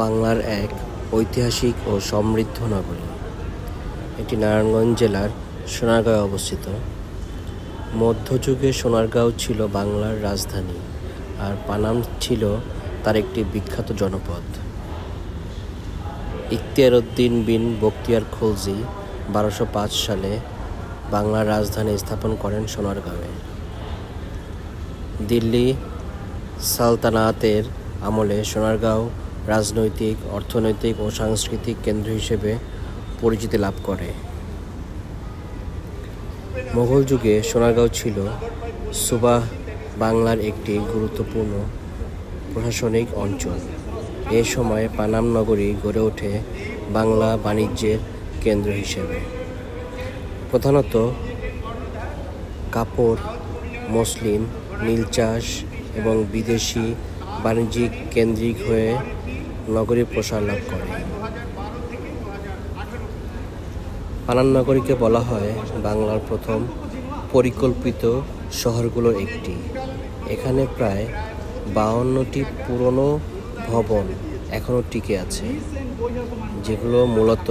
বাংলার এক ঐতিহাসিক ও সমৃদ্ধ নগরী। এটি নারায়ণগঞ্জ জেলার সোনারগাঁয়ে অবস্থিত। মধ্যযুগে সোনারগাঁও ছিল বাংলার রাজধানী আর পানাম ছিল তার একটি বিখ্যাত জনপদ। ইখতিয়ার উদ্দিন বিন বখতিয়ার খলজি বারোশো পাঁচ সালে বাংলার রাজধানী স্থাপন করেন সোনারগাঁওয়ে। দিল্লি সালতানাতের আমলে সোনারগাঁও রাজনৈতিক, অর্থনৈতিক ও সাংস্কৃতিক কেন্দ্র হিসেবে পরিচিতি লাভ করে। মোগল যুগে সোনারগাঁও ছিল সুবাহ বাংলার একটি গুরুত্বপূর্ণ প্রশাসনিক অঞ্চল। এ সময় পানাম নগরী গড়ে ওঠে বাংলা বাণিজ্যের কেন্দ্র হিসেবে। প্রধানত কাপড়, মসলিন, নীল চাষ এবং বিদেশি বাণিজ্যিক কেন্দ্রিক হয়ে নগরী প্রসার লাভ করে। পানাম নগরীকে বলা হয় বাংলার প্রথম পরিকল্পিত শহরগুলোর একটি। এখানে প্রায় বাউন্নটি পুরনো ভবন এখনও টিকে আছে, যেগুলো মূলত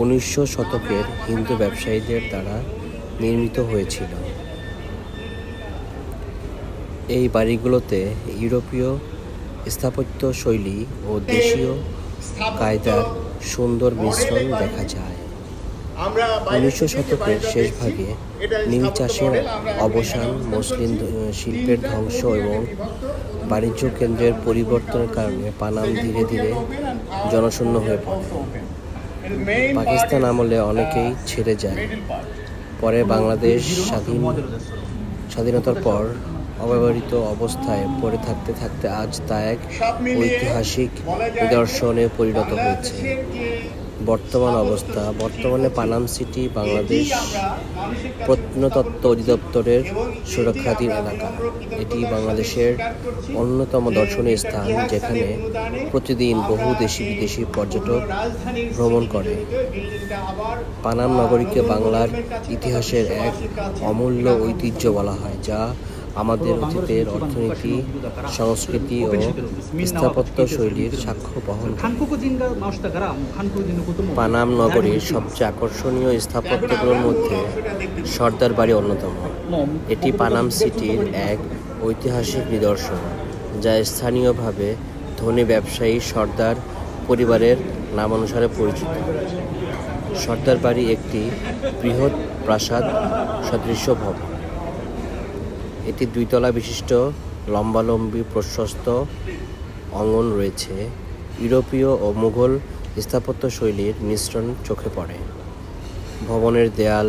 উনিশশো শতকের হিন্দু ব্যবসায়ীদের দ্বারা নির্মিত হয়েছিল। এই বাড়িগুলোতে ইউরোপীয় স্থাপত্য শৈলী ও দেশীয় কায়দার সুন্দর মিশ্রণ দেখা যায়। উনিশশো শতকের শেষ ভাগে নীল চাষের অবসান মুসলিম শিল্পের ধ্বংস এবং বাণিজ্য কেন্দ্রের পরিবর্তনের কারণে পানাম ধীরে ধীরে জনশূন্য হয়ে পড়ে। পাকিস্তান আমলে অনেকেই ছেড়ে যায়। পরে বাংলাদেশ স্বাধীন স্বাধীনতার পর অব্যবহৃত অবস্থায় পড়ে থাকতে থাকতে আজ তা এক ঐতিহাসিক নিদর্শনে পরিণত হয়েছে। বর্তমান অবস্থা বর্তমানে পানাম সিটি বাংলাদেশ প্রত্নতত্ত্ব অধিদপ্তরের সুরক্ষাধীন এলাকা। এটি বাংলাদেশের অন্যতম দর্শনীয় স্থান যেখানে প্রতিদিন বহু দেশি বিদেশি পর্যটক ভ্রমণ করে। পানাম নগরীকে বাংলার ইতিহাসের এক অমূল্য ঐতিহ্য বলা হয় যা আমাদের অতীতের অর্থনীতি, সংস্কৃতি ও স্থাপত্য শৈলীর সাক্ষ্য বহন পানাম নগরীর সবচেয়ে আকর্ষণীয় স্থাপত্যগুলোর মধ্যে সর্দার বাড়ি অন্যতম। এটি পানাম সিটির এক ঐতিহাসিক নিদর্শন, যা স্থানীয়ভাবে ধনী ব্যবসায়ী সর্দার পরিবারের নামানুসারে পরিচিত। সর্দার বাড়ি একটি বৃহৎ প্রাসাদ, সদৃশ্য ভবন। এটি দুইতলা বিশিষ্ট, লম্বালম্বী, প্রশস্ত অঙ্গন রয়েছে। ইউরোপীয় ও মুঘল স্থাপত্য শৈলীর মিশ্রণ চোখে পড়ে। ভবনের দেয়াল,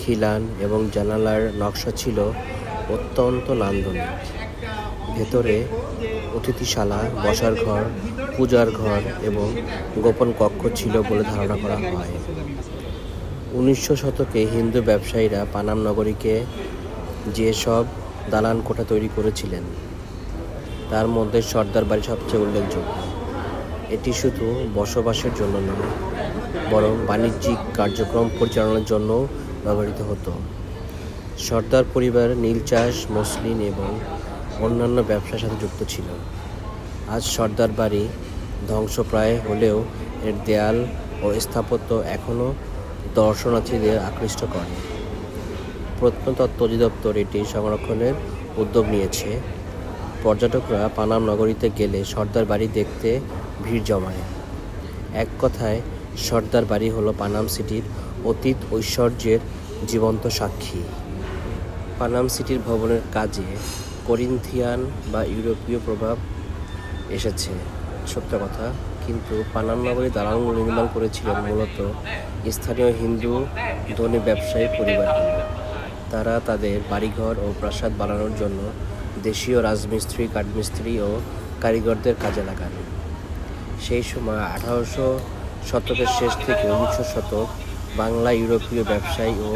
খিলান এবং জানালার নকশা ছিল অত্যন্ত নান্দনিক। ভেতরে অতিথিশালা, বসার ঘর, পূজার ঘর এবং গোপন কক্ষ ছিল বলে ধারণা করা হয়। উনিশশো শতকে হিন্দু ব্যবসায়ীরা পানাম নগরীকে যেসব দালান কোঠা তৈরি করেছিলেন। তার মধ্যে সর্দার বাড়ি সবচেয়ে উল্লেখযোগ্য। এটি শুধু বসবাসের জন্য নয়, বরং বাণিজ্যিক কার্যক্রম পরিচালনার জন্য ব্যবহৃত হতো। সর্দার পরিবার নীল চাষ, মসলিন এবং অন্যান্য ব্যবসার সাথে যুক্ত ছিল। আজ সর্দার বাড়ি ধ্বংসপ্রায় হলেও এর দেয়াল ও স্থাপত্য এখনও দর্শনার্থীদের আকৃষ্ট করে। প্রত্নতত্ত্ব অধিদপ্তর এটি সংরক্ষণের উদ্যোগ নিয়েছে। পর্যটকরা পানাম নগরীতে গেলে সর্দার বাড়ি দেখতে ভিড় জমায়। এক কথায়, সর্দার বাড়ি হলো পানাম সিটির অতীত ঐশ্বর্যের জীবন্ত সাক্ষী। পানাম সিটির ভবনের কাজে করিন্থিয়ান বা ইউরোপীয় প্রভাব এসেছে। সত্য কথা, কিন্তু পানাম নগরী দালানগুলো নির্মাণ করেছিলেন মূলত স্থানীয় হিন্দু ধনী ব্যবসায়ী পরিবারগুলো তারা তাদের বাড়িঘর ও প্রাসাদ বানানোর জন্য দেশীয় রাজমিস্ত্রি, কাঠমিস্ত্রি ও কারিগরদের কাজে লাগান। সেই সময় আঠারোশো শতকের শেষ থেকে উনিশশো শতক বাংলা ইউরোপীয় ব্যবসায়ী ও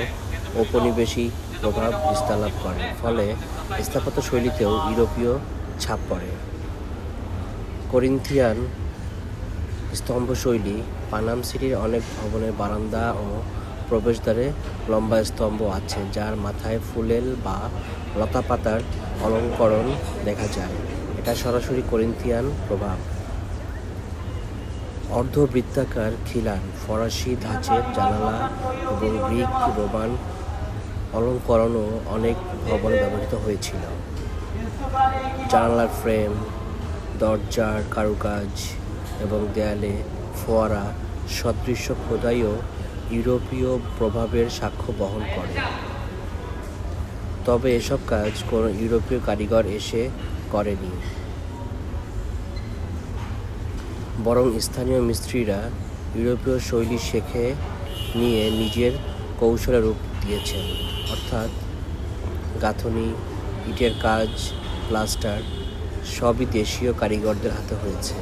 ঔপনিবেশিক প্রভাব বিস্তার লাভ করে, ফলে স্থাপত্য শৈলীতেও ইউরোপীয় ছাপ পড়ে। করিন্থিয়ান স্তম্ভশৈলী পানাম সিটির অনেক ভবনের বারান্দা ও প্রবেশদ্বারে লম্বা স্তম্ভ আছে, যার মাথায় ফুলেল বা লতাপাতার অলঙ্করণ দেখা যায়। এটা সরাসরি করিন্থিয়ান প্রভাব। অর্ধবৃত্তাকার খিলান, ফরাসি ধাঁচের জানালা এবং গ্রিক রোমান অলঙ্করণও অনেক ভবনে ব্যবহৃত হয়েছিল। জানালার ফ্রেম, দরজার কারুকাজ এবং দেয়ালে ফোয়ারা সদৃশ্য খোদাইও ইউরোপীয় প্রভাবের সাক্ষ্য বহন করে। তবে এসব কাজ কোনো ইউরোপীয় কারিগর এসে করেনি। বরং স্থানীয় মিস্ত্রিরা ইউরোপীয় শৈলী শেখে নিয়ে নিজের কৌশলে রূপ দিয়েছেন। অর্থাৎ গাঁথনি, ইটের কাজ, প্লাস্টার সবই দেশীয় কারিগরদের হাতে হয়েছে।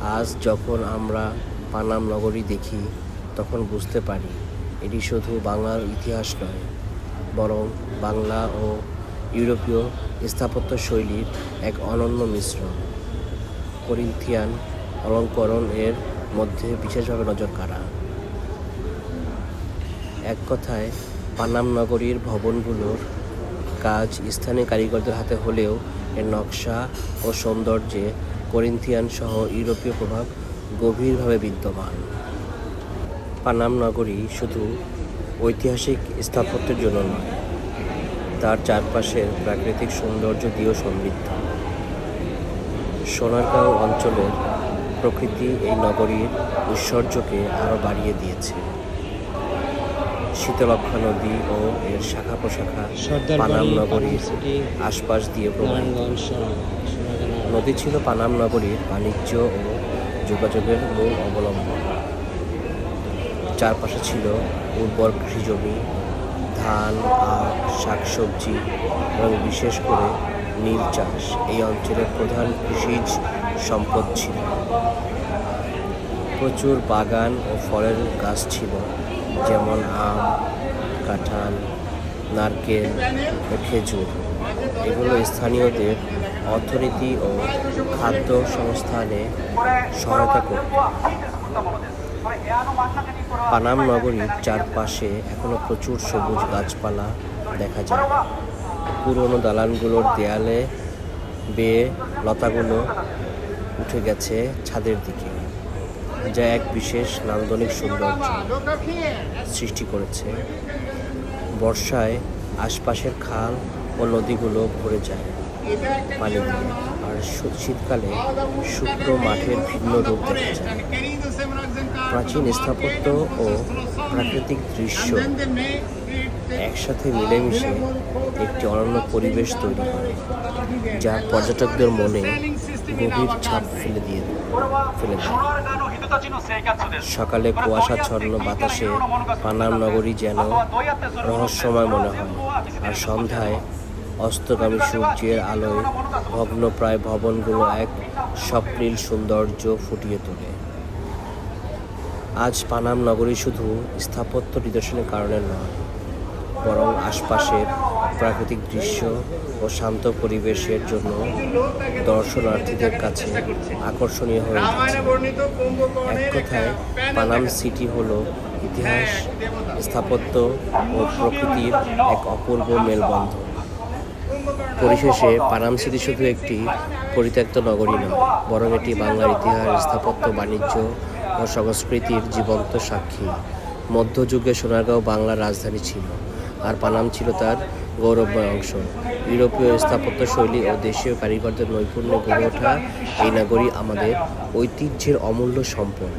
আজ যখন আমরা পানাম নগরী দেখি, তখন বুঝতে পারি এটি শুধু বাংলার ইতিহাস নয়, বরং বাংলা ও ইউরোপীয় স্থাপত্য শৈলীর এক অনন্য মিশ্রণ। করিন্থিয়ান অলঙ্করণ এর মধ্যে বিশেষভাবে নজর কাড়া। এক কথায়, পানাম নগরীর ভবনগুলোর কাজ স্থানীয় কারিগরদের হাতে হলেও এর নকশা ও সৌন্দর্যে করিন্থিয়ান সহ ইউরোপীয় প্রভাব গভীরভাবে বিদ্যমান। পানাম নগরী শুধু ঐতিহাসিক স্থাপত্যের জন্য নয় তার চারপাশের প্রাকৃতিক সৌন্দর্য দিয়েও সমৃদ্ধ। সোনারগাঁও অঞ্চলের প্রকৃতি এই নগরীর ঐশ্বর্যকে আরও বাড়িয়ে দিয়েছে। শীতলক্ষা নদী ও এর শাখা প্রশাখা পানাম নগরীর আশপাশ দিয়ে সোনারগাঁ নদী ছিল পানাম নগরীর বাণিজ্য ও যোগাযোগের মূল অবলম্বন। চারপাশে ছিল উর্বর কৃষিজমি ধান, আখ, শাকসবজি এবং বিশেষ করে নীল চাষ। এই অঞ্চলের প্রধান কৃষিজ সম্পদ ছিল। প্রচুর বাগান ও ফলের গাছ ছিল, যেমন আম, কাঁঠাল, নারকেল ও খেজুর। এগুলো স্থানীয়দের অর্থনীতি ও খাদ্য সংস্থানে সহায়তা করত পানাম নগরীর চারপাশে এখনও প্রচুর সবুজ গাছপালা দেখা যায়। পুরনো দালানগুলোর দেয়ালে বেয়ে লতাগুলো উঠে গেছে ছাদের দিকে, যা এক বিশেষ নান্দনিক সৌন্দর্য সৃষ্টি করেছে। বর্ষায় আশপাশের খাল ও নদীগুলো ভরে যায়। পানি আর শীতকালে শুকনো মাঠের ভিন্ন রূপ দেখা যায় প্রাচীন স্থাপত্য ও প্রাকৃতিক দৃশ্য একসাথে মিলেমিশে একটি অনন্য পরিবেশ তৈরি করে, যা পর্যটকদের মনে গভীর ছাপ ফেলে দিয়ে ফেলে দেয়। সকালে কুয়াশাচ্ছন্ন বাতাসে পানাম নগরী যেন রহস্যময় মনে হয়, আর সন্ধ্যায় অস্তগামী সূর্যের আলোয় ভগ্নপ্রায় ভবনগুলো এক স্বপ্নীল সৌন্দর্য ফুটিয়ে তোলে। আজ পানাম নগরী শুধু স্থাপত্য নিদর্শনের কারণে নয়, বরং আশপাশের প্রাকৃতিক দৃশ্য ও শান্ত পরিবেশের জন্য দর্শনার্থীদের কাছে আকর্ষণীয় হয়ে এক কথায়, পানাম সিটি হল ইতিহাস, স্থাপত্য ও প্রকৃতির এক অপূর্ব মেলবন্ধন। পরিশেষে পানাম সিটি শুধু একটি পরিত্যক্ত নগরী নয়, বরং এটি বাংলার ইতিহাস, স্থাপত্য, বাণিজ্য ও সংস্কৃতির জীবন্ত সাক্ষী। মধ্যযুগে সোনারগাঁও বাংলার রাজধানী ছিল, আর পানাম ছিল তার গৌরবময় অংশ। ইউরোপীয় স্থাপত্য শৈলী ও দেশীয় কারিগরদের নৈপুণ্যে গড়ে ওঠা এই নগরী আমাদের ঐতিহ্যের অমূল্য সম্পদ।